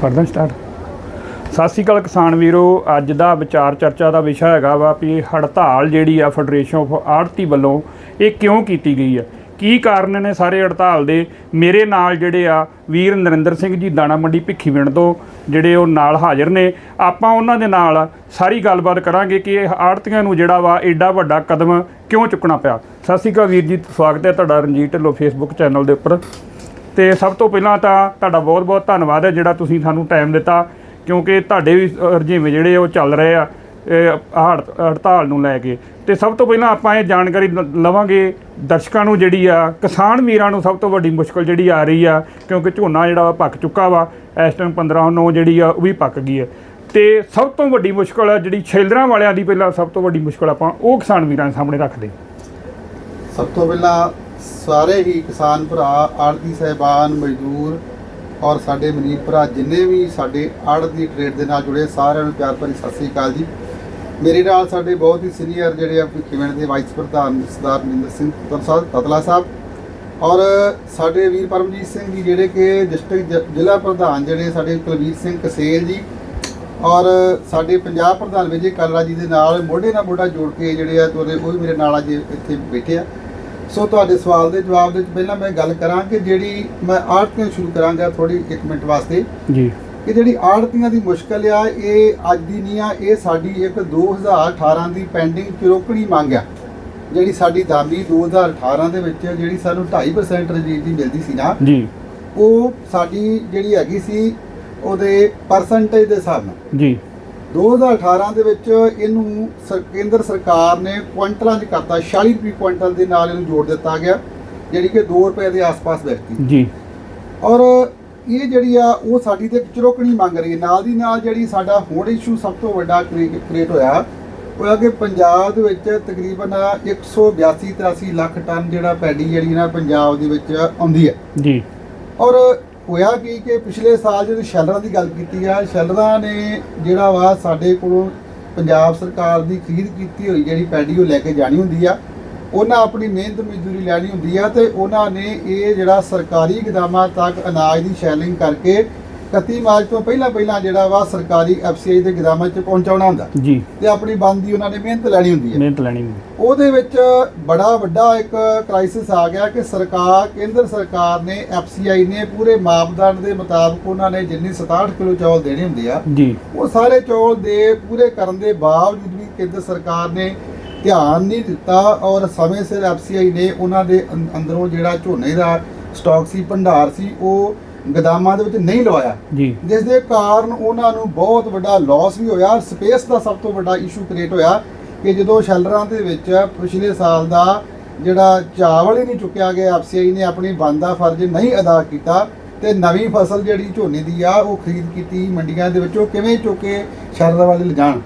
ਕਰਦਾ ਸਟਾਰਟ ਸਤਿ ਸ਼੍ਰੀ ਅਕਾਲ ਕਿਸਾਨ ਵੀਰੋ, ਅੱਜ ਦਾ ਵਿਚਾਰ ਚਰਚਾ ਦਾ ਵਿਸ਼ਾ ਹੈਗਾ ਵਾ ਵੀ ਹੜਤਾਲ ਜਿਹੜੀ ਆ ਫੈਡਰੇਸ਼ਨ ਆਫ ਆੜਤੀ ਵੱਲੋਂ ਇਹ ਕਿਉਂ ਕੀਤੀ ਗਈ ਆ? ਕੀ ਕਾਰਨ ਨੇ ਸਾਰੇ ਹੜਤਾਲ ਦੇ? ਮੇਰੇ ਨਾਲ ਜਿਹੜੇ ਆ, ਵੀਰ ਨਰਿੰਦਰ ਸਿੰਘ ਜੀ ਦਾਣਾ ਮੰਡੀ ਭਿੱਖੀਵਿੰਡ ਤੋਂ, ਜਿਹੜੇ ਉਹ ਨਾਲ ਹਾਜ਼ਰ ਨੇ। ਆਪਾਂ ਉਹਨਾਂ ਦੇ ਨਾਲ ਸਾਰੀ ਗੱਲਬਾਤ ਕਰਾਂਗੇ ਕਿ ਇਹ ਆੜਤੀਆਂ ਨੂੰ ਜਿਹੜਾ ਵਾ ਐਡਾ ਵੱਡਾ ਕਦਮ ਕਿਉਂ ਚੁੱਕਣਾ ਪਿਆ? ਸਤਿ ਸ਼੍ਰੀ ਅਕਾਲ ਵੀਰ ਜੀ, ਸਵਾਗਤ ਹੈ ਤੁਹਾਡਾ ਰਣਜੀਤ ਢਿੱਲੋਂ ਫੇਸਬੁੱਕ ਚੈਨਲ ਦੇ ਉੱਪਰ। ਤੇ ਸਭ ਤੋਂ ਪਹਿਲਾਂ ਤਾਂ ਤੁਹਾਡਾ ਬਹੁਤ-ਬਹੁਤ ਧੰਨਵਾਦ ਹੈ ਜਿਹੜਾ ਤੁਸੀਂ ਸਾਨੂੰ ਟਾਈਮ ਦਿੱਤਾ ਕਿਉਂਕਿ ਤੁਹਾਡੇ ਵੀ ਅ, ਰੁਝੇਵੇਂ ਜਿਹੜੇ ਉਹ ਚੱਲ ਰਹੇ ਆ ਹੜ- ਹੜਤਾਲ ਨੂੰ ਲੈ ਕੇ। ਤੇ ਸਭ ਤੋਂ ਪਹਿਲਾਂ ਆਪਾਂ ਇਹ ਜਾਣਕਾਰੀ ਲਵਾਂਗੇ ਦਰਸ਼ਕਾਂ ਨੂੰ ਜਿਹੜੀ ਆ ਕਿਸਾਨ ਵੀਰਾਂ ਨੂੰ ਸਭ ਤੋਂ ਵੱਡੀ ਮੁਸ਼ਕਲ ਜਿਹੜੀ ਆ ਰਹੀ ਆ ਕਿਉਂਕਿ ਝੋਨਾ ਜਿਹੜਾ ਵਾ ਪੱਕ ਚੁੱਕਾ ਵਾ ਇਸ ਟਾਈਮ 15 ਨੂੰ ਜਿਹੜੀ ਆ ਉਹ ਵੀ ਪੱਕ ਗਈ ਹੈ। ਤੇ ਸਭ ਤੋਂ ਵੱਡੀ ਮੁਸ਼ਕਲ ਆ ਜਿਹੜੀ ਛੇਲਰਾਂ ਵਾਲਿਆਂ ਦੀ ਪਹਿਲਾਂ ਸਭ ਤੋਂ ਵੱਡੀ ਮੁਸ਼ਕਲ ਆਪਾਂ ਉਹ ਕਿਸਾਨ ਵੀਰਾਂ ਦੇ ਸਾਹਮਣੇ ਰੱਖਦੇ ਸਭ ਤੋਂ ਪਹਿਲਾਂ ਸਾਰੇ ਹੀ ਕਿਸਾਨ ਭਰਾ ਆੜਤੀ ਸਹਿਬਾਨ, ਮਜ਼ਦੂਰ ਔਰ ਸਾਡੇ ਮਨੀਰ ਭਰਾ ਜਿੰਨੇ ਵੀ ਸਾਡੇ ਆੜਤੀ ਦੀ ਟ੍ਰੇਡ ਦੇ ਨਾਲ ਜੁੜੇ, ਸਾਰਿਆਂ ਨੂੰ ਪਿਆਰ ਭਰੀ ਸਤਿ ਸ੍ਰੀ ਅਕਾਲ ਜੀ। ਮੇਰੇ ਨਾਲ ਸਾਡੇ ਬਹੁਤ ਹੀ ਸੀਨੀਅਰ ਜਿਹੜੇ ਆ ਕਿਵੇਂ ਦੇ ਵਾਈਸ ਪ੍ਰਧਾਨ ਸਰਦਾਰ ਮਨਿੰਦਰ ਸਿੰਘ ਤਤਲਾ ਤਤਲਾ ਸਾਹਿਬ ਔਰ ਸਾਡੇ ਵੀਰ ਪਰਮਜੀਤ ਸਿੰਘ ਜੀ ਜਿਹੜੇ ਕਿ ਡਿਸਟ੍ਰਿਕਟ ਜ- ਜ਼ਿਲ੍ਹਾ ਪ੍ਰਧਾਨ ਜਿਹੜੇ ਸਾਡੇ ਕੁਲਵੀਰ ਸਿੰਘ ਕਸੇਲ ਜੀ ਔਰ ਸਾਡੇ ਪੰਜਾਬ ਪ੍ਰਧਾਨ ਵਿਜੇ ਕਾਲਰਾ ਜੀ ਦੇ ਨਾਲ ਮੋਢੇ ਨਾਲ ਮੋਢਾ ਜੋੜ ਕੇ ਜਿਹੜੇ ਆ ਤੁਹਾਡੇ, ਉਹ ਵੀ ਮੇਰੇ ਨਾਲ ਅੱਜ ਇੱਥੇ ਬੈਠੇ ਆ। ਸੋ ਤੁਹਾਡੇ ਸਵਾਲ ਦੇ ਜਵਾਬ ਦੇ ਵਿੱਚ ਪਹਿਲਾਂ ਮੈਂ ਗੱਲ ਕਰਾਂ ਕਿ ਜਿਹੜੀ ਮੈਂ ਆੜਤੀਆਂ ਸ਼ੁਰੂ ਕਰਾਂਗਾ ਥੋੜੀ 1 ਮਿੰਟ ਵਾਸਤੇ। ਜੀ। ਕਿ ਜਿਹੜੀ ਆੜਤੀਆਂ ਦੀ ਮੁਸ਼ਕਲ ਆ ਇਹ ਅੱਜ ਦੀ ਨਹੀਂ ਆ ਇਹ ਸਾਡੀ ਇੱਕ 2018 ਦੀ ਪੈਂਡਿੰਗ ਚੁਰੋਕਣੀ ਮੰਗ ਆ। ਜਿਹੜੀ ਸਾਡੀ ਦਾਮੀ 2018 ਦੇ ਵਿੱਚ ਜਿਹੜੀ ਸਾਨੂੰ 2.5% ਰਜੀਤ ਦੀ ਮਿਲਦੀ ਸੀ ਨਾ ਜੀ। ਉਹ ਸਾਡੀ ਜਿਹੜੀ ਹੈਗੀ ਸੀ ਉਹਦੇ ਪਰਸੈਂਟੇਜ ਦੇ ਹਿਸਾਬ ਨਾਲ। ਜੀ। 2018 ਦੇ ਵਿੱਚ ਇਹਨੂੰ ਕੇਂਦਰ ਸਰਕਾਰ ਨੇ ਕੁਆਂਟਲਾਂ 'ਚ ਕਰਤਾ 46 ਰੁਪਏ ਕੁਆਂਟਲ ਦੇ ਨਾਲ ਇਹਨੂੰ ਜੋੜ ਦਿੱਤਾ ਗਿਆ ਜਿਹੜੀ ਕਿ 2 ਰੁਪਏ ਦੇ ਆਸ-ਪਾਸ ਬੈਠਦੀ ਜੀ। ਔਰ ਇਹ ਜਿਹੜੀ ਆ ਉਹ ਸਾਡੀ ਤੇ ਚਰੋਕਣੀ ਮੰਗ ਰਹੀ। ਹੈ ਨਾਲ ਦੀ ਨਾਲ ਜਿਹੜੀ ਸਾਡਾ ਹੁਣ ਇਸ਼ੂ ਸਭ ਤੋਂ ਵੱਡਾ ਕ੍ਰੀਏਟ ਹੋਇਆ ਉਹ ਹੈ ਕਿ ਪੰਜਾਬ ਦੇ ਵਿੱਚ ਤਕਰੀਬਨ 182 83 ਲੱਖ ਟਨ ਜਿਹੜਾ ਪੈਡੀ ਜਿਹੜੀ ਨਾ ਪੰਜਾਬ ਦੇ ਵਿੱਚ ਆਉਂਦੀ ਹੈ ਜੀ। ਔਰ ਹੋਇਆ ਕੀ ਕਿ ਪਿਛਲੇ ਸਾਲ ਜਦੋਂ ਸ਼ੈਲਰਾਂ ਦੀ ਗੱਲ ਕੀਤੀ ਆ, ਸ਼ੈਲਰਾਂ ਨੇ ਜਿਹੜਾ ਵਾ ਸਾਡੇ ਕੋਲੋਂ ਪੰਜਾਬ ਸਰਕਾਰ ਦੀ ਖਰੀਦ ਕੀਤੀ ਹੋਈ ਜਿਹੜੀ ਪੈਡੀ ਉਹ ਲੈ ਕੇ ਜਾਣੀ ਹੁੰਦੀ ਆ, ਉਹਨਾਂ ਆਪਣੀ ਮਿਹਨਤ ਮਜ਼ਦੂਰੀ ਲੈਣੀ ਹੁੰਦੀ ਆ ਤੇ ਉਹਨਾਂ ਨੇ ਇਹ ਜਿਹੜਾ ਸਰਕਾਰੀ ਗਦਾਮਾਂ ਤੱਕ ਅਨਾਜ ਦੀ ਸ਼ੈਲਿੰਗ ਕਰਕੇ 31 ਮਾਰਚ ਤੋਂ ਪਹਿਲਾਂ ਪਹਿਲਾਂ ਜਿਹੜਾ ਵਾ ਸਰਕਾਰੀ ਐਫਸੀਆਈ ਦੇ ਗਦਾਮਾਂ 'ਚ ਪਹੁੰਚਾਉਣਾ ਹੁੰਦਾ। ਜੀ। ਤੇ ਆਪਣੀ ਬੰਦੀ ਉਹਨਾਂ ਨੇ ਮਿਹਨਤ ਲੈਣੀ ਹੁੰਦੀ ਹੈ। ਮਿਹਨਤ ਲੈਣੀ ਉਹਦੇ ਵਿੱਚ ਬੜਾ ਵੱਡਾ ਇੱਕ ਕ੍ਰਾਈਸਿਸ ਆ ਗਿਆ ਕਿ ਸਰਕਾਰ ਕੇਂਦਰ ਸਰਕਾਰ ਨੇ ਐਫਸੀਆਈ ਨੇ ਪੂਰੇ ਮਾਪਦੰਡ ਦੇ ਮੁਤਾਬਕ ਉਹਨਾਂ ਨੇ ਜਿੰਨੀ 67 ਕਿਲੋ ਚੌਲ ਦੇਣੇ ਹੁੰਦੇ ਆ ਜੀ। ਉਹ ਸਾਰੇ ਚੌਲ ਦੇ ਪੂਰੇ ਕਰਨ ਦੇ ਬਾਵਜੂਦ ਵੀ ਕੇਂਦਰ ਸਰਕਾਰ ਨੇ ਧਿਆਨ ਨਹੀਂ ਦਿੱਤਾ ਔਰ ਸਮੇਂ ਸਿਰ ਐਫਸੀਆਈ ਨੇ ਉਹਨਾਂ ਦੇ ਅੰਦਰੋਂ ਜਿਹੜਾ ਝੋਨੇ ਦਾ ਸਟਾਕ ਸੀ ਭੰਡਾਰ ਸੀ ਉਹ ਗਦਾਮਾਂ ਦੇ ਵਿੱਚ ਨਹੀਂ ਲਵਾਇਆ। ਜੀ। ਜਿਸ ਦੇ ਕਾਰਨ ਉਹਨਾਂ ਨੂੰ ਬਹੁਤ ਵੱਡਾ ਲਾਸ ਵੀ ਹੋਇਆ। ਸਪੇਸ ਦਾ ਸਭ ਤੋਂ ਵੱਡਾ ਇਸ਼ੂ ਕ੍ਰੀਏਟ ਹੋਇਆ ਕਿ ਜਦੋਂ ਸ਼ੈਲਰਾਂ ਦੇ ਵਿੱਚ ਪਿਛਲੇ ਸਾਲ ਦਾ ਜਿਹੜਾ ਚਾਵਲ ਹੀ ਨਹੀਂ ਚੁੱਕਿਆ ਗਿਆ ਐਫਸੀਆਈ ਨੇ ਆਪਣੀ ਬੰਦਾ ਫਰਜ਼ ਨਹੀਂ ਅਦਾ ਕੀਤਾ ਤੇ ਨਵੀਂ ਫਸਲ ਜਿਹੜੀ ਝੋਨੇ ਦੀ ਆ ਉਹ ਖਰੀਦ ਕੀਤੀ ਮੰਡੀਆਂ ਦੇ ਵਿੱਚੋਂ ਕਿਵੇਂ ਚੁੱਕੇ ਸ਼ੈਲਰਾਂ ਵਾਲੇ ਲਿਜਾਣ।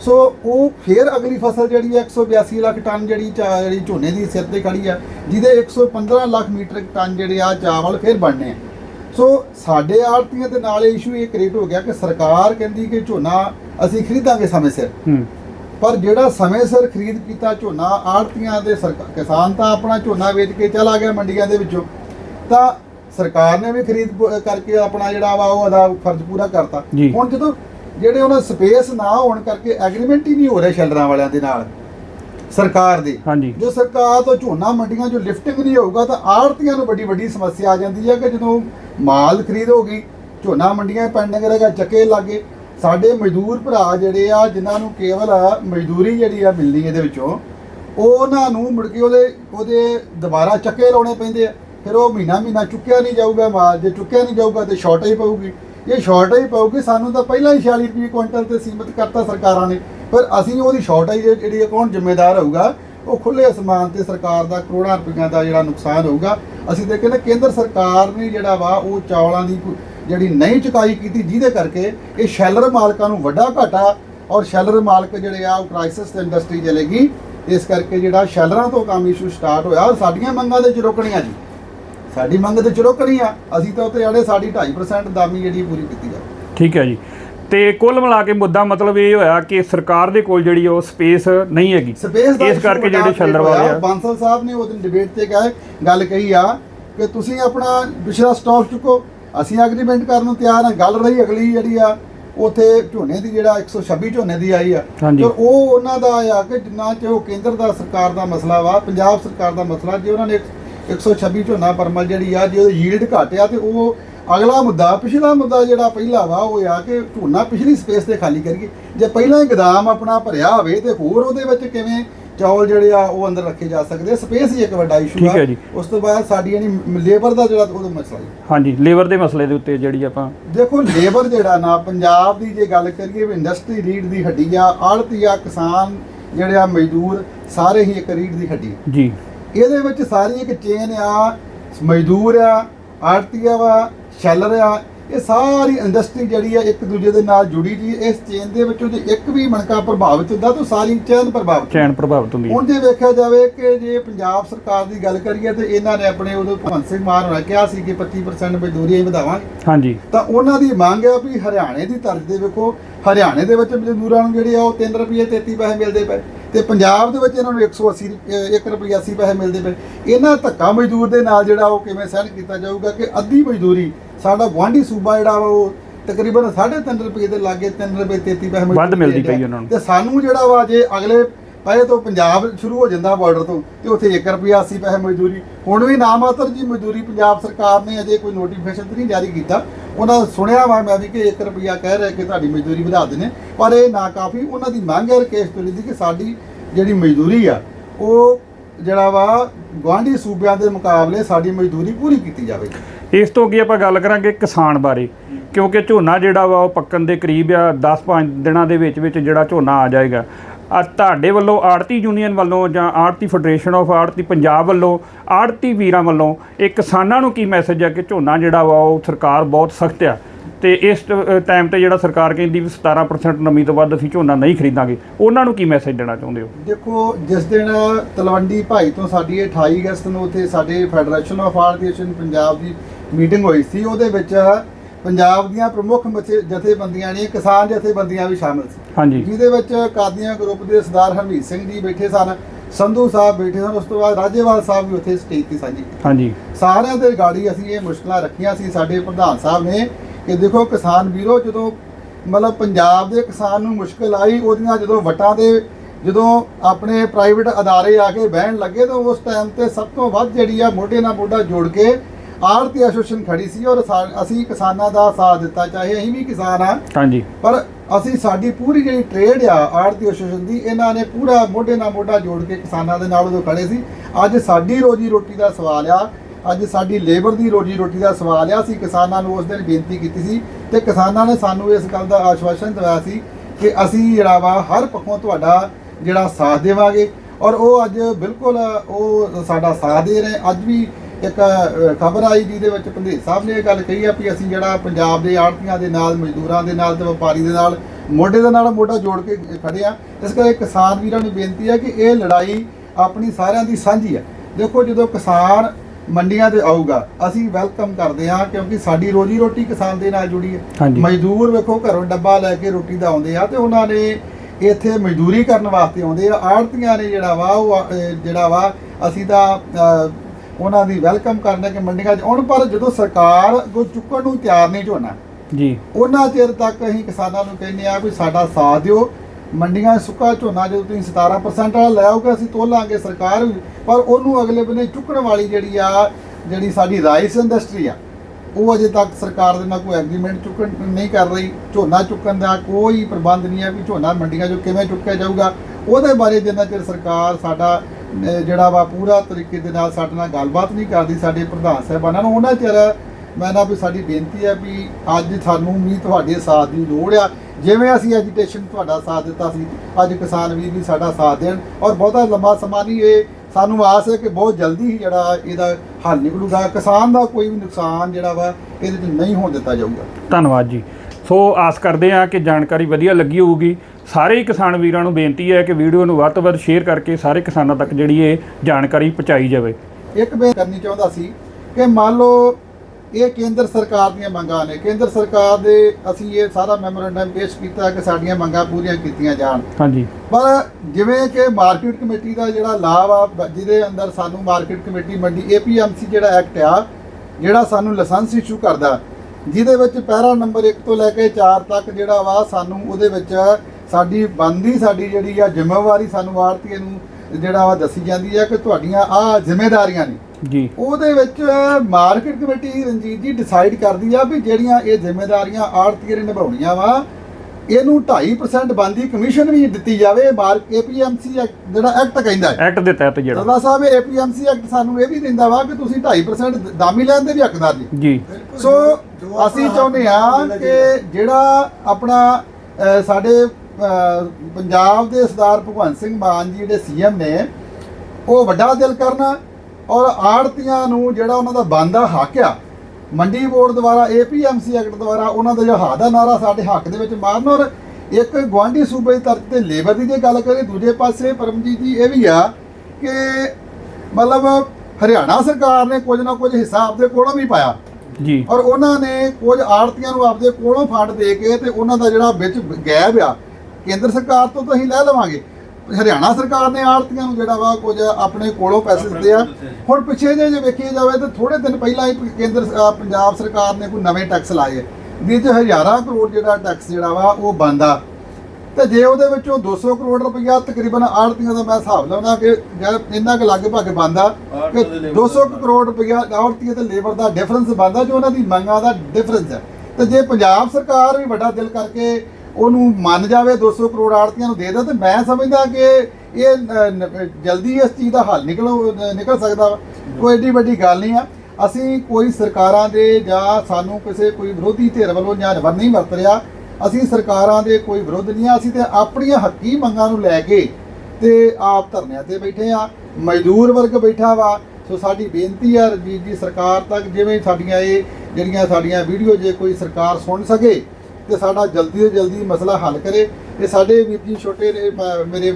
ਸੋ ਉਹ ਫੇਰ ਅਗਲੀ ਫਸਲ ਜਿਹੜੀ ਹੈ 182 ਲੱਖ ਟਨ ਜਿਹੜੀ ਜਿਹੜੀ ਝੋਨੇ ਦੀ ਸਿਰ ਤੇ ਖੜੀ ਆ ਜਿਹਦੇ 115 ਲੱਖ ਮੀਟ੍ਰਿਕ ਟਨ ਜਿਹੜੇ ਆ ਚਾਵਲ ਫੇਰ ਬਣਨੇ ਆ। ਸੋ ਸਾਡੇ ਆੜਤੀਆਂ ਦੇ ਨਾਲ ਇਸ਼ੂ ਇਹ ਕ੍ਰੀਏਟ ਹੋ ਗਿਆ ਕਿ ਸਰਕਾਰ ਕਹਿੰਦੀ ਕਿ ਝੋਨਾ ਅਸੀਂ ਖਰੀਦਾਂਗੇ ਸਮੇਂ ਸਿਰ। ਪਰ ਜਿਹੜਾ ਸਮੇਂ ਸਿਰ ਖਰੀਦ ਕੀਤਾ ਝੋਨਾ ਆੜਤੀਆਂ ਦੇ ਕਿਸਾਨ ਤਾਂ ਆਪਣਾ ਝੋਨਾ ਵੇਚ ਕੇ ਚਲਾ ਗਿਆ ਮੰਡੀਆਂ ਦੇ ਵਿੱਚੋਂ। ਤਾਂ ਸਰਕਾਰ ਨੇ ਵੀ ਖਰੀਦ ਕਰਕੇ ਆਪਣਾ ਜਿਹੜਾ ਵਾ ਉਹ ਅਦਾ ਫਰਜ਼ ਪੂਰਾ ਕਰਤਾ। ਜੀ। ਹੁਣ ਜਦੋਂ ਜਿਹੜੇ ਉਹਨਾਂ ਸਪੇਸ ਨਾ ਹੋਣ ਕਰਕੇ ਐਗਰੀਮੈਂਟ ਹੀ ਨਹੀਂ ਹੋ ਰਿਹਾ ਸ਼ੈਲਰਾਂ ਵਾਲਿਆਂ ਦੇ ਨਾਲ ਸਰਕਾਰ ਦੀ। ਜੇ ਸਰਕਾਰ ਤੋਂ ਝੋਨਾ ਮੰਡੀਆਂ 'ਚੋਂ ਲਿਫਟਿੰਗ ਨਹੀਂ ਹੋਊਗਾ ਤਾਂ ਆੜਤੀਆਂ ਨੂੰ ਵੱਡੀ ਵੱਡੀ ਸਮੱਸਿਆ ਆ ਜਾਂਦੀ ਹੈ ਕਿ ਜਦੋਂ ਮਾਲ ਖਰੀਦ ਹੋ ਗਈ, ਝੋਨਾ ਮੰਡੀਆਂ ਪੈਂਡਿੰਗ ਰਹੇਗਾ ਚੱਕੇ ਲਾਗੇ ਸਾਡੇ ਮਜ਼ਦੂਰ ਭਰਾ ਜਿਹੜੇ ਆ, ਜਿਨ੍ਹਾਂ ਨੂੰ ਕੇਵਲ ਮਜ਼ਦੂਰੀ ਜਿਹੜੀ ਆ ਮਿਲਦੀ ਇਹਦੇ ਵਿੱਚੋਂ, ਉਹਨਾਂ ਨੂੰ ਮੁੜ ਕੇ ਉਹਦੇ ਉਹਦੇ ਦੁਬਾਰਾ ਚੱਕੇ ਲਾਉਣੇ ਪੈਂਦੇ ਆ। ਫਿਰ ਉਹ ਮਹੀਨਾ ਮਹੀਨਾ ਚੁੱਕਿਆ ਨਹੀਂ ਜਾਊਗਾ ਮਾਲ, ਜੇ ਚੁੱਕਿਆ ਨਹੀਂ ਜਾਊਗਾ ਤੇ ਸ਼ਾਰਟੇਜ ਪਊਗੀ। ਇਹ ਸ਼ਾਰਟੇਜ ਪਊਗੀ, ਸਾਨੂੰ ਤਾਂ ਪਹਿਲਾਂ ਹੀ 46 ਰੁਪਏ ਕੁਇੰਟਲ ਤੇ ਸੀਮਿਤ ਕਰਤਾ ਸਰਕਾਰਾਂ ਨੇ। ਪਰ ਅਸੀਂ ਉਹਦੀ ਸ਼ਾਰਟੇਜ ਜਿਹੜੀ ਹੈ ਕੌਣ ਜ਼ਿੰਮੇਦਾਰ ਹੋਊਗਾ? ਉਹ ਖੁੱਲੇ ਅਸਮਾਨ ਤੇ ਸਰਕਾਰ ਦਾ ਕਰੋੜਾਂ ਰੁਪਈਆਂ ਦਾ ਜਿਹੜਾ ਨੁਕਸਾਨ ਹੋਊਗਾ। ਅਸੀਂ ਤਾਂ ਕਹਿੰਦੇ ਕੇਂਦਰ ਸਰਕਾਰ ਨੇ ਜਿਹੜਾ ਵਾ ਉਹ ਚੌਲਾਂ ਦੀ ਕੋਈ ਜਿਹੜੀ ਨਹੀਂ ਚੁਕਾਈ ਕੀਤੀ, ਜਿਹਦੇ ਕਰਕੇ ਇਹ ਸ਼ੈਲਰ ਮਾਲਕਾਂ ਨੂੰ ਵੱਡਾ ਘਾਟਾ ਔਰ ਸ਼ੈਲਰ ਮਾਲਕ ਜਿਹੜੇ ਆ ਉਹ ਕ੍ਰਾਈਸਿਸ ਤੇ ਇੰਡਸਟਰੀ ਚਲੇਗੀ ਇਸ ਕਰਕੇ ਜਿਹੜਾ ਸ਼ੈਲਰਾਂ ਤੋਂ ਕੰਮ ਇਸ਼ੂ ਸਟਾਰਟ ਹੋਇਆ ਔਰ ਸਾਡੀਆਂ ਮੰਗਾਂ ਦੇ ਚੁਰੋਕਣੀਆਂ ਜੀ। ਸਾਡੀ ਮੰਗ ਤੇ ਚੁਰੋਕਣੀ ਆ। ਅਸੀਂ ਤਾਂ ਉੱਤੇ ਜਿਹੜੇ ਸਾਡੀ 2.5% ਦਾਮੀ ਜਿਹੜੀ ਪੂਰੀ ਕੀਤੀ ਜਾ ਠੀਕ ਹੈ ਜੀ। ਤੇ ਕੁੱਲ ਮਿਲਾ ਕੇ ਮੁੱਦਾ ਮਤਲਬ ਇਹ ਹੋਇਆ ਕਿ ਸਰਕਾਰ ਦੇ ਕੋਲ ਜਿਹੜੀ ਉਹ ਸਪੇਸ ਨਹੀਂ ਹੈਗੀ ਇਸ ਕਰਕੇ ਜਿਹੜੇ ਵੱਡਾ ਛੱਲਰ ਵਾਲੇ ਹੋਇਆ। ਆ ਬਾਂਸਲ ਸਾਹਿਬ ਨੇ ਉਹ ਦਿਨ ਡਿਬੇਟ ਤੇ ਕਹੇ ਗੱਲ ਕਹੀ ਆ ਕਿ ਤੁਸੀਂ ਆਪਣਾ ਪਿਛਲਾ ਸਟਾਕ ਚੁੱਕੋ ਅਸੀਂ ਐਗਰੀਮੈਂਟ ਕਰਨ ਨੂੰ ਤਿਆਰ ਹਾਂ ਗੱਲ ਰਹੀ ਅਗਲੀ ਜਿਹੜੀ ਆ ਉਥੇ ਝੋਨੇ ਦੀ ਜਿਹੜਾ 126 ਝੋਨੇ ਦੀ ਆਈ ਆ। ਤੇ ਉਹ ਉਹਨਾਂ ਦਾ ਆ ਕਿ ਜਿੰਨਾ ਚ ਉਹ ਕੇਂਦਰ ਦਾ ਸਰਕਾਰ ਦਾ ਮਸਲਾ ਵਾ ਪੰਜਾਬ ਸਰਕਾਰ ਦਾ ਮਸਲਾ ਜੇ ਉਹਨਾਂ ਨੇ 126 ਝੋਨਾ ਪਰਮਲ ਜਿਹੜੀ ਆ ਜੇ ਉਹਦੀ ਯੀਲਡ ਘਟਿਆ ਤੇ ਉਹ ਅਗਲਾ ਮੁੱਦਾ ਪਿਛਲਾ ਮੁੱਦਾ ਜਿਹੜਾ ਪਹਿਲਾ ਵਾ ਉਹ ਆ ਕਿ ਝੋਨਾ ਪਿਛਲੀ ਸਪੇਸ ਤੇ ਖਾਲੀ ਕਰੀਏ। ਜੇ ਪਹਿਲਾਂ ਹੀ ਗਦਾਮ ਆਪਣਾ ਭਰਿਆ ਹੋਵੇ ਤੇ ਹੋਰ ਉਹਦੇ ਵਿੱਚ ਕਿਵੇਂ ਚੌਲ ਜਿਹੜੇ ਆ ਉਹ ਅੰਦਰ ਰੱਖੇ ਜਾ ਸਕਦੇ ਸਪੇਸ ਹੀ ਇੱਕ ਵੱਡਾ ਇਸ਼ੂ ਜੀ। ਉਸ ਤੋਂ ਬਾਅਦ ਸਾਡੀ ਯਾਨੀ ਲੇਬਰ ਦਾ ਜਿਹੜਾ ਉਹਦਾ ਮਸਲਾ ਹੈ। ਹਾਂਜੀ ਲੇਬਰ ਦੇ ਮਸਲੇ ਦੇ ਉੱਤੇ ਜਿਹੜੀ ਆਪਾਂ ਦੇਖੋ ਲੇਬਰ ਜਿਹੜਾ ਨਾ ਪੰਜਾਬ ਦੀ ਜੇ ਗੱਲ ਕਰੀਏ ਵੀ ਇੰਡਸਟਰੀ ਰੀੜ ਦੀ ਹੱਡੀ ਆ ਆੜਤੀ ਆ ਕਿਸਾਨ ਜਿਹੜੇ ਆ ਮਜ਼ਦੂਰ ਸਾਰੇ ਹੀ ਇੱਕ ਰੀੜ ਦੀ ਹੱਡੀ ਜੀ। ਇਹਦੇ ਵਿੱਚ ਸਾਰੀ ਇੱਕ ਚੇਨ ਆ ਮਜ਼ਦੂਰ ਆ ਆੜਤੀਆ ਵਾ ਸ਼ੈਲਰ ਆ ਇਹ ਸਾਰੀ ਇੰਡਸਟਰੀ ਜਿਹੜੀ ਆ ਇੱਕ ਦੂਜੇ ਦੇ ਨਾਲ ਜੁੜੀ ਜੀ ਇਸ ਚੇਨ ਦੇ ਵਿੱਚੋਂ ਜੇ ਇੱਕ ਵੀ ਮਣਕਾ ਪ੍ਰਭਾਵਿਤ ਹੁੰਦਾ ਤਾਂ ਸਾਰੀ ਚੇਨ ਪ੍ਰਭਾਵਿਤ ਚੈਨ ਪ੍ਰਭਾਵਿਤ ਹੁੰਦੀ ਹੈ। ਹੁਣ ਜੇ ਵੇਖਿਆ ਜਾਵੇ ਕਿ ਜੇ ਪੰਜਾਬ ਸਰਕਾਰ ਦੀ ਗੱਲ ਕਰੀਏ ਤੇ ਇਹਨਾਂ ਨੇ ਆਪਣੇ ਉਦੋਂ ਭਗਵੰਤ ਸਿੰਘ ਮਾਨ ਹੋਣਾ ਕਿਹਾ ਸੀ ਕਿ 25% ਮਜ਼ਦੂਰੀ ਵਧਾਵਾਂਗੇ। ਹਾਂਜੀ। ਤਾਂ ਉਹਨਾਂ ਦੀ ਮੰਗ ਆ ਵੀ ਹਰਿਆਣੇ ਦੀ ਤਰਜ਼ ਦੇ ਵੇਖੋ। ਹਰਿਆਣੇ ਦੇ ਵਿੱਚ ਮਜ਼ਦੂਰਾਂ ਨੂੰ ਜਿਹੜੇ ਆ ਉਹ 3 ਰੁਪਏ 33 ਪੈਸੇ ਮਿਲਦੇ ਪਏ। ਤੇ ਪੰਜਾਬ ਦੇ ਵਿੱਚ ਇਹਨਾਂ ਨੂੰ 180 1 ਰੁਪਏ 80 ਪੈਸੇ ਮਿਲਦੇ ਪਏ। ਇਹਨਾਂ ਧੱਕਾ ਮਜ਼ਦੂਰ ਦੇ ਨਾਲ ਜਿਹੜਾ ਉਹ ਕਿਵੇਂ ਸਹਿਣ ਕੀਤਾ ਜਾਊਗਾ ਕਿ ਅੱਧੀ ਮਜ਼ਦੂਰੀ ਸਾਡਾ ਗੁਆਂਢੀ ਸੂਬਾ ਜਿਹੜਾ ਉਹ ਤਕਰੀਬਨ 3.5 ਰੁਪਏ ਦੇ ਲਾਗੇ 3 ਰੁਪਏ 33 ਪੈਸੇ ਵੱਧ ਮਿਲਦੀ ਪਈ ਉਹਨਾਂ ਨੂੰ। ਤੇ ਸਾਨੂੰ ਜਿਹੜਾ ਵਾ ਜੇ ਅਗਲੇ ਪਹਿਲੇ ਤੋਂ ਪੰਜਾਬ ਸ਼ੁਰੂ ਹੋ ਜਾਂਦਾ ਬਾਰਡਰ ਤੋਂ ਤੇ ਉੱਥੇ 1 ਰੁਪਿਆ 80 ਪੈਸੇ ਮਜ਼ਦੂਰੀ। ਹੁਣ ਵੀ ਨਾ ਮਾਤਰ ਜੀ ਮਜ਼ਦੂਰੀ ਪੰਜਾਬ ਸਰਕਾਰ ਨੇ ਅਜੇ ਕੋਈ ਨੋਟੀਫਿਕੇਸ਼ਨ ਨਹੀਂ ਜਾਰੀ ਕੀਤਾ। ਉਹਨਾਂ ਸੁਣਿਆ ਵਾ ਮੈਂ ਵੀ ਕਿ 1 ਰੁਪਿਆ ਕਹਿ ਰਿਹਾ ਕਿ ਤੁਹਾਡੀ ਮਜ਼ਦੂਰੀ ਵਧਾ ਦੇਣੇ, ਪਰ ਇਹ ਨਾ ਕਾਫੀ ਉਹਨਾਂ ਦੀ ਮੰਗ ਹੈ ਰਕੇਸ਼ ਤੁਲੀ ਦੀ ਕਿ ਸਾਡੀ ਜਿਹੜੀ ਮਜ਼ਦੂਰੀ ਆ, ਉਹ ਜਿਹੜਾ ਵਾ ਗੁਆਂਢੀ ਸੂਬਿਆਂ ਦੇ ਮੁਕਾਬਲੇ ਸਾਡੀ ਮਜ਼ਦੂਰੀ ਪੂਰੀ ਕੀਤੀ ਜਾਵੇਗੀ। ਇਸ ਤੋਂ ਅੱਗੇ ਆਪਾਂ ਗੱਲ ਕਰਾਂਗੇ ਕਿਸਾਨ ਬਾਰੇ, ਕਿਉਂਕਿ ਝੋਨਾ ਜਿਹੜਾ ਵਾ ਉਹ ਪੱਕਣ ਦੇ ਕਰੀਬ ਆ 10-5 ਦਿਨਾਂ ਦੇ ਵਿੱਚ ਵਿੱਚ ਜਿਹੜਾ ਝੋਨਾ ਆ ਜਾਏਗਾ। ਆ ਤੁਹਾਡੇ ਵੱਲੋਂ ਆੜਤੀ ਯੂਨੀਅਨ ਵੱਲੋਂ ਜਾਂ ਆੜਤੀ ਫੈਡਰੇਸ਼ਨ ਆਫ ਆੜਤੀ ਪੰਜਾਬ ਵੱਲੋਂ ਆੜਤੀ ਵੀਰਾਂ ਵੱਲੋਂ ਇਹ ਕਿਸਾਨਾਂ ਨੂੰ ਕੀ ਮੈਸੇਜ ਆ ਕਿ ਝੋਨਾ ਜਿਹੜਾ ਵਾ ਉਹ ਸਰਕਾਰ ਬਹੁਤ ਸਖਤ ਆ ਤੇ ਇਸ ਟਾਈਮ ਤੇ ਜਿਹੜਾ ਸਰਕਾਰ ਕਹਿੰਦੀ ਵੀ 17% ਨਮੀ ਤੋਂ ਵੱਧ ਅਸੀਂ ਝੋਨਾ ਨਹੀਂ ਖਰੀਦਾਂਗੇ, ਉਹਨਾਂ ਨੂੰ ਕੀ ਮੈਸੇਜ ਦੇਣਾ ਚਾਹੁੰਦੇ ਹੋ? ਦੇਖੋ, ਜਿਸ ਦਿਨ ਤਲਵੰਡੀ ਭਾਈ ਤੋਂ ਸਾਡੀ ਇਹ 28 ਅਗਸਤ ਨੂੰ ਉੱਥੇ ਸਾਡੇ ਫੈਡਰੇਸ਼ਨ ਆਫ ਆਰਗੇਨਾਈਜੇਸ਼ਨ ਪੰਜਾਬ ਦੀ ਮੀਟਿੰਗ ਹੋਈ ਸੀ, ਉਹਦੇ ਵਿੱਚ ਪੰਜਾਬ ਦੀਆਂ ਪ੍ਰਮੁੱਖ ਮਥੇ- ਜਥੇਬੰਦੀਆਂ ਨੇ ਕਿਸਾਨ ਜਥੇਬੰਦੀਆਂ ਵੀ ਸ਼ਾਮਲ ਸੀ। ਹਾਂਜੀ। ਜਿਹਦੇ ਵਿੱਚ ਕਾਦੀਆਂ ਗਰੁੱਪ ਦੇ ਸਰਦਾਰ ਹਰਮੀਤ ਸਿੰਘ ਜੀ ਬੈਠੇ ਸਨ ਸੰਧੂ ਸਾਹਿਬ ਬੈਠੇ ਸਨ ਉਸ ਤੋਂ ਬਾਅਦ ਰਾਜੇਵਾਲ ਸਾਹਿਬ ਵੀ ਉੱਥੇ ਸਟੇਜ ਤੇ ਸਾਂਝੀ। ਹਾਂਜੀ। ਸਾਰਿਆਂ ਦੇ ਗਾੜੀ ਅਸੀਂ ਇਹ ਮੁਸ਼ਕਲਾਂ ਰੱਖੀਆਂ ਸੀ ਸਾਡੇ ਪ੍ਰਧਾਨ ਸਾਹਿਬ ਨੇ ਕਿ ਦੇਖੋ ਕਿਸਾਨ ਵੀਰੋ ਜਦੋਂ ਮਤਲਬ ਪੰਜਾਬ ਦੇ ਕਿਸਾਨ ਨੂੰ ਮੁਸ਼ਕਲ ਆਈ ਉਹਦੀਆਂ ਜਦੋਂ ਵਟਾਂ ਦੇ ਜਦੋਂ ਆਪਣੇ ਪ੍ਰਾਈਵੇਟ ਅਦਾਰੇ ਆ ਕੇ ਬਹਿਣ ਲੱਗੇ ਤਾਂ ਉਸ ਟਾਈਮ ਤੇ ਸਭ ਤੋਂ ਵੱਧ ਜਿਹੜੀ ਆ ਮੋਢੇ ਨਾਲ ਮੋਢਾ ਜੋੜ ਕੇ ਆੜਤੀ ਐਸੋਸੀਏਸ਼ਨ ਖੜੀ ਸੀ ਔਰ ਸਾ- ਅਸੀਂ ਕਿਸਾਨਾਂ ਦਾ ਸਾਥ ਦਿੱਤਾ ਚਾਹੇ ਅਸੀਂ ਵੀ ਕਿਸਾਨ ਆ ਹਾਂਜੀ। ਪਰ ਅਸੀਂ ਸਾਡੀ ਪੂਰੀ ਜਿਹੜੀ ਟ੍ਰੇਡ ਆ ਆੜਤੀ ਐਸੋਸੀਏਸ਼ਨ ਦੀ ਇਹਨਾਂ ਨੇ ਪੂਰਾ ਮੋਢੇ ਨਾਲ ਮੋਢਾ ਜੋੜ ਕੇ ਕਿਸਾਨਾਂ ਦੇ ਨਾਲ ਉਦੋਂ ਖੜੇ ਸੀ। ਅੱਜ ਸਾਡੀ ਰੋਜੀ ਰੋਟੀ ਦਾ ਸਵਾਲ ਆ ਅੱਜ ਸਾਡੀ ਲੇਬਰ ਦੀ ਰੋਜੀ ਰੋਟੀ ਦਾ ਸਵਾਲ ਆ ਅਸੀਂ ਕਿਸਾਨਾਂ ਨੂੰ ਉਸ ਦਿਨ ਬੇਨਤੀ ਕੀਤੀ ਸੀ ਤੇ ਕਿਸਾਨਾਂ ਨੇ ਸਾਨੂੰ ਇਸ ਗੱਲ ਦਾ ਆਸ਼ਵਾਸਨ ਦਿਵਾਇਆ ਸੀ ਕਿ ਅਸੀਂ ਜਿਹੜਾ ਵਾ ਹਰ ਪੱਖੋਂ ਤੁਹਾਡਾ ਜਿਹੜਾ ਸਾਥ ਦੇਵਾਂਗੇ। ਔਰ ਉਹ ਅੱਜ ਬਿਲਕੁਲ ਉਹ ਸਾਡਾ ਸਾਥ ਦੇ ਰਹੇ ਅੱਜ ਵੀ ਇੱਕ ਖਬਰ ਆਈ ਜਿਹਦੇ ਵਿੱਚ ਪੰਦੇਰ ਸਾਹਿਬ ਨੇ ਇਹ ਗੱਲ ਕਹੀ ਆ ਵੀ ਅਸੀਂ ਜਿਹੜਾ ਪੰਜਾਬ ਦੇ ਆੜਤੀਆਂ ਦੇ ਨਾਲ ਮਜ਼ਦੂਰਾਂ ਦੇ ਨਾਲ ਤੇ ਵਪਾਰੀ ਦੇ ਨਾਲ ਮੋਢੇ ਦੇ ਨਾਲ ਮੋਢਾ ਜੋੜ ਕੇ ਖੜੇ ਆ। ਇਸ ਕਰਕੇ ਕਿਸਾਨ ਵੀਰਾਂ ਨੂੰ ਬੇਨਤੀ ਹੈ ਕਿ ਇਹ ਲੜਾਈ ਆਪਣੀ ਸਾਰਿਆਂ ਦੀ ਸਾਂਝੀ ਹੈ ਦੇਖੋ ਜਦੋਂ ਕਿਸਾਨ ਮੰਡੀਆਂ ਤੇ ਆਊਗਾ ਅਸੀਂ ਵੈਲਕਮ ਕਰਦੇ ਹਾਂ ਕਿਉਂਕਿ ਸਾਡੀ ਰੋਜੀ ਰੋਟੀ ਕਿਸਾਨ ਦੇ ਨਾਲ ਜੁੜੀ ਹੈ। ਮਜ਼ਦੂਰ ਵੇਖੋ ਘਰੋਂ ਡੱਬਾ ਲੈ ਕੇ ਰੋਟੀ ਦਾ ਆਉਂਦੇ ਆ ਤੇ ਉਹਨਾਂ ਨੇ ਇੱਥੇ ਮਜ਼ਦੂਰੀ ਕਰਨ ਵਾਸਤੇ ਆਉਂਦੇ ਆ। ਆੜਤੀਆਂ ਨੇ ਜਿਹੜਾ ਵਾ ਉਹ ਜਿਹੜਾ ਵਾ ਅਸੀਂ ਤਾਂ ਉਹਨਾਂ ਦੀ ਵੈਲਕਮ ਕਰਨਾ ਕਿ ਮੰਡੀਆਂ 'ਚ ਆਉਣ ਪਰ ਜਦੋਂ ਸਰਕਾਰ ਅੱਗੋਂ ਚੁੱਕਣ ਨੂੰ ਤਿਆਰ ਨਹੀਂ ਝੋਨਾ ਜੀ। ਉਹਨਾਂ ਚਿਰ ਤੱਕ ਅਸੀਂ ਕਿਸਾਨਾਂ ਨੂੰ ਕਹਿੰਦੇ ਆ ਵੀ ਸਾਡਾ ਸਾਥ ਦਿਓ। ਮੰਡੀਆਂ 'ਚ ਸੁੱਕਾ ਝੋਨਾ ਜਦੋਂ ਤੁਸੀਂ 17% ਵਾਲਾ ਲੈ ਆਓਗੇ ਅਸੀਂ ਤੋਲਾਂਗੇ ਸਰਕਾਰ ਵੀ ਪਰ ਉਹਨੂੰ ਅਗਲੇ ਬੰਨੇ ਚੁੱਕਣ ਵਾਲੀ ਜਿਹੜੀ ਆ ਜਿਹੜੀ ਸਾਡੀ ਰਾਈਸ ਇੰਡਸਟਰੀ ਆ ਉਹ ਅਜੇ ਤੱਕ ਸਰਕਾਰ ਦੇ ਨਾਲ ਕੋਈ ਐਗਰੀਮੈਂਟ ਚੁੱਕਣ ਨਹੀਂ ਕਰ ਰਹੀ। ਝੋਨਾ ਚੁੱਕਣ ਦਾ ਕੋਈ ਪ੍ਰਬੰਧ ਨਹੀਂ ਹੈ ਵੀ ਝੋਨਾ ਮੰਡੀਆਂ 'ਚੋਂ ਕਿਵੇਂ ਚੁੱਕਿਆ ਜਾਊਗਾ। ਉਹਦੇ ਬਾਰੇ ਜਿੰਨਾ ਚਿਰ ਸਰਕਾਰ ਸਾਡਾ ਜਿਹੜਾ ਵਾ ਪੂਰਾ ਤਰੀਕੇ ਦੇ ਨਾਲ ਸਾਡੇ ਨਾਲ ਗੱਲਬਾਤ ਨਹੀਂ ਕਰਦੀ ਸਾਡੇ ਪ੍ਰਧਾਨ ਸਾਹਿਬਾਨਾਂ ਨੂੰ, ਉਹਨਾਂ ਚਿਰ ਮੈਂ ਨਾ ਵੀ ਸਾਡੀ ਬੇਨਤੀ ਹੈ ਵੀ ਅੱਜ ਸਾਨੂੰ ਵੀ ਤੁਹਾਡੇ ਸਾਥ ਦੀ ਲੋੜ ਆ। ਜਿਵੇਂ ਅਸੀਂ ਐਜੀਟੇਸ਼ਨ ਤੁਹਾਡਾ ਸਾਥ ਦਿੱਤਾ ਸੀ, ਅੱਜ ਕਿਸਾਨ ਵੀਰ ਵੀ ਸਾਡਾ ਸਾਥ ਦੇਣ ਔਰ ਬਹੁਤਾ ਲੰਬਾ ਸਮਾਂ ਨਹੀਂ, ਇਹ ਸਾਨੂੰ ਆਸ ਹੈ ਕਿ ਬਹੁਤ ਜਲਦੀ ਹੀ ਜਿਹੜਾ ਇਹਦਾ ਹੱਲ ਨਿਕਲੂਗਾ। ਕਿਸਾਨ ਦਾ ਕੋਈ ਵੀ ਨੁਕਸਾਨ ਜਿਹੜਾ ਵਾ ਇਹਦੇ 'ਚ ਨਹੀਂ ਹੋਣ ਦਿੱਤਾ ਜਾਊਗਾ। ਧੰਨਵਾਦ ਜੀ। ਸੋ ਆਸ ਕਰਦੇ ਹਾਂ ਕਿ ਜਾਣਕਾਰੀ ਵਧੀਆ ਲੱਗੀ ਹੋਊਗੀ। ਸਾਰੇ ਹੀ ਕਿਸਾਨ ਵੀਰਾਂ ਨੂੰ ਬੇਨਤੀ ਹੈ ਕਿ ਵੀਡੀਓ ਨੂੰ ਵੱਧ ਤੋਂ ਵੱਧ ਸ਼ੇਅਰ ਕਰਕੇ ਸਾਰੇ ਕਿਸਾਨਾਂ ਤੱਕ ਜਿਹੜੀ ਇਹ ਜਾਣਕਾਰੀ ਪਹੁੰਚਾਈ ਜਾਵੇ। ਇੱਕ ਬੇਨਤੀ ਕਰਨੀ ਚਾਹੁੰਦਾ ਸੀ ਕਿ ਮੰਨ ਲਓ ਇਹ ਕੇਂਦਰ ਸਰਕਾਰ ਦੀਆਂ ਮੰਗਾਂ ਨੇ ਕੇਂਦਰ ਸਰਕਾਰ ਦੇ ਅਸੀਂ ਇਹ ਸਾਰਾ ਮੈਮੋਰੈਂਡਮ ਪੇਸ਼ ਕੀਤਾ ਕਿ ਸਾਡੀਆਂ ਮੰਗਾਂ ਪੂਰੀਆਂ ਕੀਤੀਆਂ ਜਾਣ। ਹਾਂਜੀ। ਪਰ ਜਿਵੇਂ ਕਿ ਮਾਰਕੀਟ ਕਮੇਟੀ ਦਾ ਜਿਹੜਾ ਲਾਭ ਆ ਜਿਹਦੇ ਅੰਦਰ ਸਾਨੂੰ ਮਾਰਕੀਟ ਕਮੇਟੀ ਮੰਡੀ ਏਪੀਐਮਸੀ ਜਿਹੜਾ ਐਕਟ ਆ ਜਿਹੜਾ ਸਾਨੂੰ ਲਾਇਸੈਂਸ ਇਸ਼ੂ ਕਰਦਾ ਜਿਹਦੇ ਵਿੱਚ ਪੈਰਾ ਨੰਬਰ 1 ਤੋਂ ਲੈ ਕੇ 4 ਤੱਕ ਜਿਹੜਾ ਵਾ ਸਾਨੂੰ ਉਹਦੇ ਵਿੱਚ ਸਾਡੀ ਬੰਦੀ ਸਾਡੀ ਜਿਹੜੀ ਆ ਜ਼ਿੰਮੇਵਾਰੀ ਸਾਨੂੰ ਆੜਤੀਏ ਨੂੰ ਜਿਹੜਾ ਵਾ ਦੱਸੀ ਜਾਂਦੀ ਹੈ ਕਿ ਤੁਹਾਡੀਆਂ ਆ ਜ਼ਿੰਮੇਵਾਰੀਆਂ ਨੇ। ਜੀ। ਉਹਦੇ ਵਿੱਚ ਮਾਰਕੀਟ ਕਮੇਟੀ ਰਣਜੀਤ ਜੀ ਡਿਸਾਈਡ ਕਰਦੀ ਆ ਵੀ ਜਿਹੜੀਆਂ ਇਹ ਜ਼ਿੰਮੇਵਾਰੀਆਂ ਆੜਤੀਏ ਨੇ ਨਿਭਾਉਣੀਆਂ ਵਾ ਇਹਨੂੰ 2.5% ਬੰਦੀ ਕਮਿਸ਼ਨ ਵੀ ਦਿੱਤੀ ਜਾਵੇ ਮਾਰਕ ਏਪੀਐਮਸੀ ਜਿਹੜਾ ਐਕਟ ਕਹਿੰਦਾ ਹੈ। ਐਕਟ ਦੇ ਤਹਿਤ ਜਿਹੜਾ। ਸਰਦਾਰ ਸਾਹਿਬ ਏਪੀਐਮਸੀ ਐਕਟ ਸਾਨੂੰ ਇਹ ਵੀ ਦਿੰਦਾ ਵਾ ਕਿ ਤੁਸੀਂ 2.5% ਦਾਮੀ ਲੈਣ ਦੇ ਵੀ ਹੱਕਦਾਰ ਜੀ। ਜੀ। ਸੋ ਅਸੀਂ ਚਾਹੁੰਦੇ ਆ ਕਿ ਜਿਹੜਾ ਆਪਣਾ ਸਾਡੇ ਪੰਜਾਬ ਦੇ ਸਰਦਾਰ ਭਗਵੰਤ ਸਿੰਘ ਮਾਨ ਜੀ ਜਿਹੜੇ ਸੀਐਮ ਨੇ ਉਹ ਵੱਡਾ ਦਿਲ ਕਰਨਾ ਔਰ ਆੜਤੀਆਂ ਨੂੰ ਜਿਹੜਾ ਉਹਨਾਂ ਦਾ ਬੰਦਾ ਹੱਕ ਆ ਮੰਡੀ ਬੋਰਡ ਦੁਆਰਾ ਏਪੀਐਮਸੀ ਐਕਟ ਦੁਆਰਾ ਉਹਨਾਂ ਦਾ ਜੋ ਹਾ ਦਾ ਨਾਰਾ ਸਾਡੇ ਹੱਕ ਦੇ ਵਿੱਚ ਮਾਰਨ ਔਰ ਇੱਕ ਗਵਾਂਢੀ ਸੂਬੇ ਦੀ ਤਰਫ ਤੇ ਲੇਬਰ ਦੀ ਜੇ ਗੱਲ ਕਰੀਏ ਦੂਜੇ ਪਾਸੇ ਪਰਮਜੀਤ ਜੀ ਇਹ ਵੀ ਆ ਕਿ ਮਤਲਬ ਹਰਿਆਣਾ ਸਰਕਾਰ ਨੇ ਕੁਝ ਨਾ ਕੁਝ ਹਿੱਸਾ ਆਪਦੇ ਕੋਲੋਂ ਵੀ ਪਾਇਆ। ਜੀ। ਔਰ ਉਹਨਾਂ ਨੇ ਕੁਝ ਆੜਤੀਆਂ ਨੂੰ ਆਪਦੇ ਕੋਲੋਂ ਫੰਡ ਦੇ ਕੇ ਤੇ ਉਹਨਾਂ ਦਾ ਜਿਹੜਾ ਵਿੱਚ ਗੈਪ ਆ ਕੇਂਦਰ ਸਰਕਾਰ ਤੋਂ ਤਾਂ ਅਸੀਂ ਲੈ ਲਵਾਂਗੇ। ਹਰਿਆਣਾ ਸਰਕਾਰ ਨੇ ਆੜਤੀਆਂ ਨੂੰ ਜਿਹੜਾ ਵਾ ਕੁਝ ਆਪਣੇ ਕੋਲੋਂ ਪੈਸੇ ਦਿੱਤੇ ਆ। ਹੁਣ ਪਿੱਛੇ ਜੇ ਜੇ ਵੇਖਿਆ ਜਾਵੇ ਤਾਂ ਥੋੜੇ ਦਿਨ ਪਹਿਲਾਂ ਹੀ ਕੇਂਦਰ ਪੰਜਾਬ ਸਰਕਾਰ ਨੇ ਕੋਈ ਨਵੇਂ ਟੈਕਸ ਲਾਏ ਜਿਹਦੇ ਚ ਹਜ਼ਾਰਾਂ ਕਰੋੜ ਜਿਹੜਾ ਟੈਕਸ ਜਿਹੜਾ ਵਾ ਉਹ ਬੰਦਾ ਤੇ ਜੇ ਉਹਦੇ ਵਿੱਚੋਂ 200 ਕਰੋੜ ਰੁਪਈਆ ਤਕਰੀਬਨ ਆੜਤੀਆਂ ਦਾ ਮੈਂ ਹਿਸਾਬ ਲਾਉਣਾ ਕਿ ਇੰਨਾ ਕੁ ਲਗਭਗ ਬੰਦਾ ਕਿ 200 ਕੁ ਕਰੋੜ ਰੁਪਈਆ ਆੜਤੀਆਂ ਤੇ ਲੇਬਰ ਦਾ ਡਿਫਰੈਂਸ ਬੰਦਾ ਜੋ ਉਹਨਾਂ ਦੀ ਮੰਗਾਂ ਦਾ ਡਿਫਰੈਂਸ ਹੈ ਤੇ ਜੇ ਪੰਜਾਬ ਸਰਕਾਰ ਵੀ ਵੱਡਾ ਦਿਲ ਕਰਕੇ ਉਹਨੂੰ ਮੰਨ ਜਾਵੇ 200 ਕਰੋੜ ਆੜਤੀਆਂ ਨੂੰ ਦੇ ਦੇ, ਤੇ ਮੈਂ ਸਮਝਦਾ ਕਿ ਇਹ ਨ- ਜਲਦੀ ਇਸ ਚੀਜ਼ ਦਾ ਹੱਲ ਨਿਕਲ ਨਿਕਲ ਸਕਦਾ ਵਾ। ਕੋਈ ਏਡੀ ਵੱਡੀ ਗੱਲ ਨਹੀਂ ਆ। ਅਸੀਂ ਕੋਈ ਸਰਕਾਰਾਂ ਦੇ ਜਾਂ ਸਾਨੂੰ ਕਿਸੇ ਕੋਈ ਵਿਰੋਧੀ ਧਿਰ ਵੱਲੋਂ ਜਾਂ ਰਵਰ ਨਹੀਂ ਵਰਤ ਰਿਹਾ। ਅਸੀਂ ਸਰਕਾਰਾਂ ਦੇ ਕੋਈ ਵਿਰੋਧ ਨਹੀਂ ਆ। ਅਸੀਂ ਤੇ ਆਪਣੀਆਂ ਹੱਕੀ ਮੰਗਾਂ ਨੂੰ ਲੈ ਕੇ ਤੇ ਆਪ ਧਰਨਿਆਂ ਤੇ ਬੈਠੇ ਆ। ਮਜ਼ਦੂਰ ਵਰਗ ਬੈਠਾ ਵਾ। ਸੋ ਸਾਡੀ ਬੇਨਤੀ ਆ ਰਣਜੀਤ ਜੀ ਸਰਕਾਰ ਤੱਕ, ਜਿਵੇਂ ਸਾਡੀਆਂ ਇਹ, ਜਿਹੜੀਆਂ ਸਾਡੀਆਂ ਵੀਡੀਓ ਜੇ ਕੋਈ ਸਰਕਾਰ ਸੁਣ ਸਕੇ ਤੇ ਸਾਡਾ ਜਲਦੀ ਤੋਂ ਜਲਦੀ ਮਸਲਾ ਹੱਲ ਕਰੇ। ਇਹ ਸਾਡੇ ਵੀਰ ਜੀ ਛੋਟੇ ਨੇ ਮੇਰੇ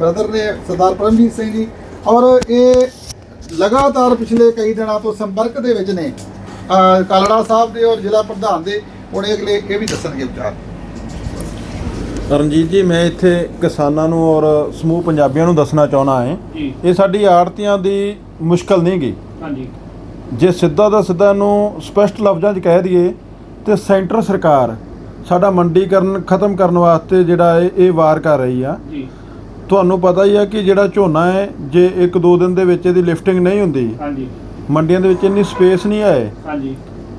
ਬ੍ਰਦਰ ਨੇ ਸਰਦਾਰ ਪਰਮਜੀਤ ਸਿੰਘ ਜੀ। ਔਰ ਇਹ ਲਗਾਤਾਰ ਪਿਛਲੇ ਕਈ ਦਿਨਾਂ ਤੋਂ ਸੰਪਰਕ ਦੇ ਵਿੱਚ ਨੇ ਕਾਲੜਾ ਸਾਹਿਬ ਦੇ ਔਰ ਜ਼ਿਲ੍ਹਾ ਪ੍ਰਧਾਨ ਦੇ। ਹੁਣ ਇਹ ਅਗਲੇ ਇਹ ਵੀ ਦੱਸਣਗੇ ਵਿਚਾਰ। ਰਣਜੀਤ ਜੀ ਮੈਂ ਇੱਥੇ ਕਿਸਾਨਾਂ ਨੂੰ ਔਰ ਸਮੂਹ ਪੰਜਾਬੀਆਂ ਨੂੰ ਦੱਸਣਾ ਚਾਹਣਾ ਹੈ। ਇਹ ਸਾਡੀ ਆੜਤੀਆਂ ਦੀ ਮੁਸ਼ਕਲ ਨਹੀਂ ਗਈ ਹਾਂਜੀ। ਜੇ ਸਿੱਧਾ ਦਾ ਸਿੱਧਾ ਇਹਨੂੰ ਸਪਸ਼ਟ ਲਫ਼ਜ਼ਾਂ 'ਚ ਕਹਿ ਦਈਏ ਤੇ ਸੈਂਟਰ ਸਰਕਾਰ ਸਾਡਾ ਮੰਡੀਕਰਨ ਖਤਮ ਕਰਨ ਵਾਸਤੇ ਜਿਹੜਾ ਹੈ ਇਹ ਵਾਰ ਕਰ ਰਹੀ ਆ। ਜੀ। ਤੁਹਾਨੂੰ ਪਤਾ ਹੀ ਆ ਕਿ ਜਿਹੜਾ ਝੋਨਾ ਹੈ ਜੇ ਇੱਕ ਦੋ ਦਿਨ ਦੇ ਵਿੱਚ ਇਹਦੀ ਲਿਫਟਿੰਗ ਨਹੀਂ ਹੁੰਦੀ ਹਾਂਜੀ। ਮੰਡੀਆਂ ਦੇ ਵਿੱਚ ਇੰਨੀ ਸਪੇਸ ਨਹੀਂ ਹੈ। ਹਾਂਜੀ।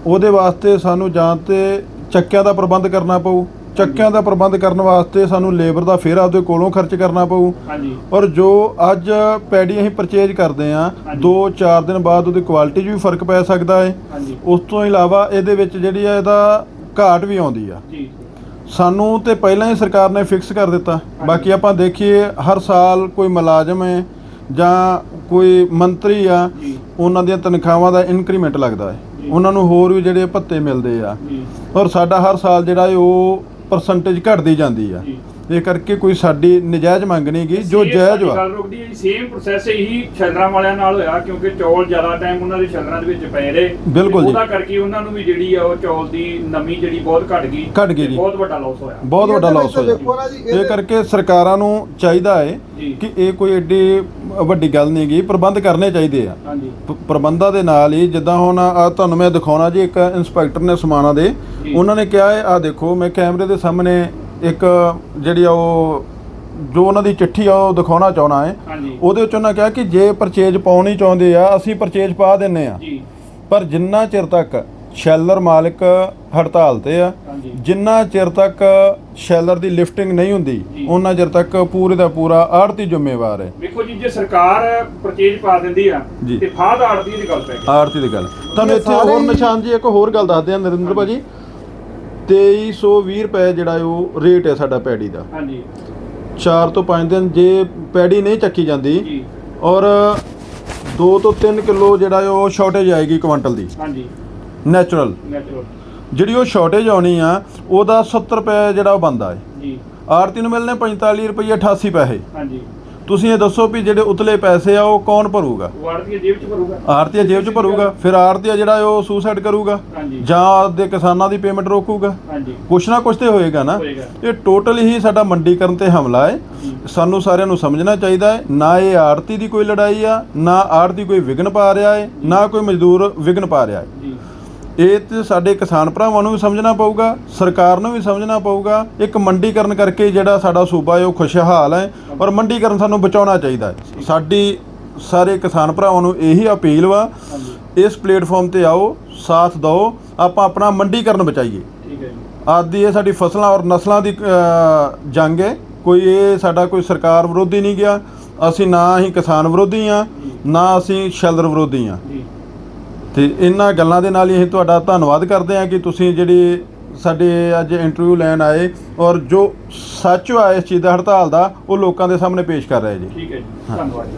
ਉਹਦੇ ਵਾਸਤੇ ਸਾਨੂੰ ਜਾਂ ਤੇ ਚੱਕਿਆਂ ਦਾ ਪ੍ਰਬੰਧ ਕਰਨਾ ਪਊ। ਚੱਕਿਆਂ ਦਾ ਪ੍ਰਬੰਧ ਕਰਨ ਵਾਸਤੇ ਸਾਨੂੰ ਲੇਬਰ ਦਾ ਫੇਰ ਆਪਦੇ ਕੋਲੋਂ ਖਰਚ ਕਰਨਾ ਪਊ। ਹਾਂਜੀ। ਔਰ ਜੋ ਅੱਜ ਪੈਡੀ ਅਸੀਂ ਪਰਚੇਜ ਕਰਦੇ ਆ ਹਾਂਜੀ। 2-4 ਦਿਨ ਬਾਅਦ ਉਹਦੀ ਕੁਆਲਿਟੀ 'ਚ ਵੀ ਫ਼ਰਕ ਪੈ ਸਕਦਾ ਹੈ। ਹਾਂਜੀ। ਉਸ ਤੋਂ ਇਲਾਵਾ ਇਹਦੇ ਵਿੱਚ ਜਿਹੜੀ ਹੈ ਇਹਦਾ ਘਾਟ ਵੀ ਆਉਂਦੀ ਆ। ਜੀ। ਸਾਨੂੰ ਤੇ ਪਹਿਲਾਂ ਹੀ ਸਰਕਾਰ ਨੇ ਫਿਕਸ ਕਰ ਦਿੱਤਾ। ਬਾਕੀ ਆਪਾਂ ਦੇਖੀਏ ਹਰ ਸਾਲ ਕੋਈ ਮੁਲਾਜ਼ਮ ਹੈ ਜਾਂ ਕੋਈ ਮੰਤਰੀ ਆ ਉਹਨਾਂ ਦੀਆਂ ਤਨਖਾਹਾਂ ਦਾ ਇਨਕਰੀਮੈਂਟ ਲੱਗਦਾ ਹੈ। ਉਹਨਾਂ ਨੂੰ ਹੋਰ ਵੀ ਜਿਹੜੇ ਭੱਤੇ ਮਿਲਦੇ ਆ। ਔਰ ਸਾਡਾ ਹਰ ਸਾਲ ਜਿਹੜਾ ਉਹ ਪਰਸੈਂਟੇਜ ਘਟਦੀ ਜਾਂਦੀ ਆ। ਇਹ ਕਰਕੇ ਕੋਈ ਸਾਡੀ ਨਜਾਇਜ਼ ਮੰਗ ਨਹੀਂ ਗਈ ਜੋ ਜਾਇਜ਼ ਵਾ। ਗੱਲ ਰੁਕਦੀ ਹੈ ਸੇਮ ਪ੍ਰੋਸੈਸ ਇਹੀ ਛੱਲਰਾਂ ਵਾਲਿਆਂ ਨਾਲ ਹੋਇਆ ਕਿਉਂਕਿ ਚੌਲ ਜ਼ਿਆਦਾ ਟਾਈਮ ਉਹਨਾਂ ਦੇ ਛੱਲਰਾਂ ਦੇ ਵਿੱਚ ਪਏ ਰਹੇ। ਬਿਲਕੁਲ ਤੇ ਜੀ। ਉਹਦਾ ਕਰਕੇ ਉਹਨਾਂ ਨੂੰ ਵੀ ਜਿਹੜੀ ਆ ਉਹ ਚੌਲ ਦੀ ਨਮੀ ਜਿਹੜੀ ਬਹੁਤ ਘਟ ਗਈ ਘਟ ਗਈ ਜੀ। ਬਹੁਤ ਵੱਡਾ ਲਾਸ ਹੋਇਆ। ਬਹੁਤ ਵੱਡਾ ਲਾਸ ਹੋਇਆ। ਇਹ ਕਰਕੇ ਸਰਕਾਰਾਂ ਨੂੰ ਚਾਹੀਦਾ ਹੈ ਕਿ ਇਹ ਕੋਈ ਏਡੀ ਵੱਡੀ ਗੱਲ ਨਹੀਂ ਗਈ ਪ੍ਰਬੰਧ ਕਰਨੇ ਚਾਹੀਦੇ ਆ। ਹਾਂਜੀ। ਪ- ਪ੍ਰਬੰਧਾਂ ਦੇ ਨਾਲ ਹੀ ਜਿੱਦਾਂ ਹੁਣ ਆ ਤੁਹਾਨੂੰ ਮੈਂ ਦਿਖਾਉਣਾ ਜੀ ਇੱਕ ਇੰਸਪੈਕਟਰ ਨੇ ਸਮਾਣਾ ਦੇ। ਉਹਨਾਂ ਨੇ ਕਿਹਾ ਆ ਦੇਖੋ ਮੈਂ ਕੈਮਰੇ ਦੇ ਸਾਹਮਣੇ ਇੱਕ ਜਿਹੜੀ ਆ ਉਹ ਜੋ ਉਹਨਾਂ ਦੀ ਚਿੱਠੀ ਆ ਉਹ ਦਿਖਾਉਣਾ ਚਾਹਣਾ ਹੈ। ਹਾਂਜੀ। ਉਹਦੇ ਵਿੱਚ ਉਹਨਾਂ ਕਿਹਾ ਕਿ ਜੇ ਪਰਚੇਜ ਪਾਉਣੀ ਚਾਹੁੰਦੇ ਆ ਅਸੀਂ ਪਰਚੇਜ ਪਾ ਦਿੰਨੇ ਆ। ਜੀ। ਪਰ ਜਿੰਨਾ ਚਿਰ ਤੱਕ ਸ਼ੈਲਰ ਮਾਲਕ ਹੜਤਾਲ ਤੇ ਆ ਹਾਂਜੀ। ਜਿੰਨਾ ਚਿਰ ਤੱਕ ਸ਼ੈਲਰ ਦੀ ਲਿਫਟਿੰਗ ਨਹੀਂ ਹੁੰਦੀ ਜੀ। ਉਹਨਾਂ ਚਿਰ ਤੱਕ ਪੂਰੇ ਦਾ ਪੂਰਾ ਆੜਤੀ ਜ਼ਿੰਮੇਵਾਰ ਹੈ। ਵੇਖੋ ਜੀ ਜੇ ਸਰਕਾਰ ਪਰਚੇਜ ਪਾ ਦਿੰਦੀ ਆ ਜੀ। ਤੇ ਫਾਦ ਆੜਦੀ ਦੀ ਗੱਲ ਪੈ ਗਈ। ਆੜਤੀ ਦੀ ਗੱਲ। ਤੁਹਾਨੂੰ ਇੱਥੇ ਹੋਰ ਨਿਸ਼ਾਨ ਜੀ ਇੱਕ ਹੋਰ ਗੱਲ ਦੱਸਦੇ ਆ ਨਰਿੰਦਰ ਭਾਜੀ। 2320 ਰੁਪਏ ਜਿਹੜਾ ਉਹ ਰੇਟ ਹੈ ਸਾਡਾ ਪੈੜੀ ਦਾ। ਹਾਂਜੀ। 4 ਤੋਂ 5 ਦਿਨ ਜੇ ਪੈੜੀ ਨਹੀਂ ਚੱਕੀ ਜਾਂਦੀ ਜੀ। ਔਰ 2 ਤੋਂ 3 ਕਿਲੋ ਜਿਹੜਾ ਉਹ ਸ਼ਾਰਟੇਜ ਆਏਗੀ ਕੁਇੰਟਲ ਦੀ। ਹਾਂਜੀ। ਨੈਚੁਰਲ ਨੈਚੁਰਲ ਜਿਹੜੀ ਉਹ ਸ਼ਾਰਟੇਜ ਆਉਣੀ ਆ ਉਹਦਾ 70 ਰੁਪਏ ਜਿਹੜਾ ਉਹ ਬੰਦਾ ਹੈ। ਜੀ। ਆਰਤੀ ਨੂੰ ਮਿਲਨੇ 45 ਰੁਪਏ 88 ਪੈਸੇ। ਹਾਂਜੀ। ਤੁਸੀਂ ਇਹ ਦੱਸੋ ਵੀ ਜਿਹੜੇ ਉਤਲੇ ਪੈਸੇ ਆ ਉਹ ਕੌਣ ਭਰੂਗਾ? ਉਹ ਆੜਦੀ ਜੇਬ ਚ ਭਰੂਗਾ। ਆਰਤੀਆ ਜੇਬ 'ਚ ਭਰੂਗਾ ਫਿਰ ਆਰਤੀਆ ਜਿਹੜਾ ਉਹ ਸੁਸਾਈਡ ਕਰੂਗਾ ਹਾਂਜੀ। ਜਾਂ ਆਪਦੇ ਕਿਸਾਨਾਂ ਦੀ ਪੇਮੈਂਟ ਰੋਕੂਗਾ? ਹਾਂਜੀ। ਕੁਛ ਨਾ ਕੁਛ ਤੇ ਹੋਏਗਾ ਨਾ। ਹੋਏਗਾ। ਇਹ ਟੋਟਲ ਹੀ ਸਾਡਾ ਮੰਡੀਕਰਨ ਤੇ ਹਮਲਾ ਹੈ। ਸਾਨੂੰ ਸਾਰਿਆਂ ਨੂੰ ਸਮਝਣਾ ਚਾਹੀਦਾ ਹੈ ਨਾ ਇਹ ਆੜਤੀ ਦੀ ਕੋਈ ਲੜਾਈ ਆ ਨਾ ਆੜਤੀ ਕੋਈ ਵਿਘਨ ਪਾ ਰਿਹਾ ਹੈ ਨਾ ਕੋਈ ਮਜ਼ਦੂਰ ਵਿਘਨ ਪਾ ਰਿਹਾ ਹੈ। ਇਹ ਤੇ ਸਾਡੇ ਕਿਸਾਨ ਭਰਾਵਾਂ ਨੂੰ ਵੀ ਸਮਝਣਾ ਪਊਗਾ ਸਰਕਾਰ ਨੂੰ ਵੀ ਸਮਝਣਾ ਪਊਗਾ ਇੱਕ ਮੰਡੀਕਰਨ ਕਰਕੇ ਜਿਹੜਾ ਸਾਡਾ ਸੂਬਾ ਹੈ ਉਹ ਖੁਸ਼ਹਾਲ ਹੈ ਔਰ ਮੰਡੀਕਰਨ ਸਾਨੂੰ ਬਚਾਉਣਾ ਚਾਹੀਦਾ ਹੈ। ਸਾਡੀ ਸਾਰੇ ਕਿਸਾਨ ਭਰਾਵਾਂ ਨੂੰ ਇਹੀ ਅਪੀਲ ਵਾ ਇਸ ਪਲੇਟਫਾਰਮ ਤੇ ਆਓ ਸਾਥ ਦਿਓ ਆਪਾਂ ਆਪਣਾ ਮੰਡੀਕਰਨ ਬਚਾਈਏ। ਠੀਕ ਹੈ ਜੀ। ਆਦੀ ਇਹ ਸਾਡੀ ਫਸਲਾਂ ਔਰ ਨਸਲਾਂ ਦੀ ਜੰਗ ਹੈ ਕੋਈ ਇਹ ਸਾਡਾ ਕੋਈ ਸਰਕਾਰ ਵਿਰੋਧੀ ਨਹੀਂ ਗਿਆ ਅਸੀਂ ਨਾ ਹੀ ਕਿਸਾਨ ਵਿਰੋਧੀ ਆ ਨਾ ਅਸੀਂ ਸ਼ੈਲਰ ਵਿਰੋਧੀ ਆ ਤੇ ਇਹਨਾਂ ਗੱਲਾਂ ਦੇ ਨਾਲ ਹੀ ਅਸੀਂ ਤੁਹਾਡਾ ਧੰਨਵਾਦ ਕਰਦੇ ਹਾਂ ਕਿ ਤੁਸੀਂ ਜਿਹੜੀ ਸਾਡੇ ਅੱਜ ਇੰਟਰਵਿਊ ਲੈਣ ਆਏ ਔਰ ਜੋ ਸੱਚ ਆ ਇਸ ਚੀਜ਼ ਦਾ ਹੜਤਾਲ ਦਾ ਉਹ ਲੋਕਾਂ ਦੇ ਸਾਹਮਣੇ ਪੇਸ਼ ਕਰ ਰਹੇ ਜੀ। ਠੀਕ ਹੈ ਜੀ। ਧੰਨਵਾਦ ਜੀ।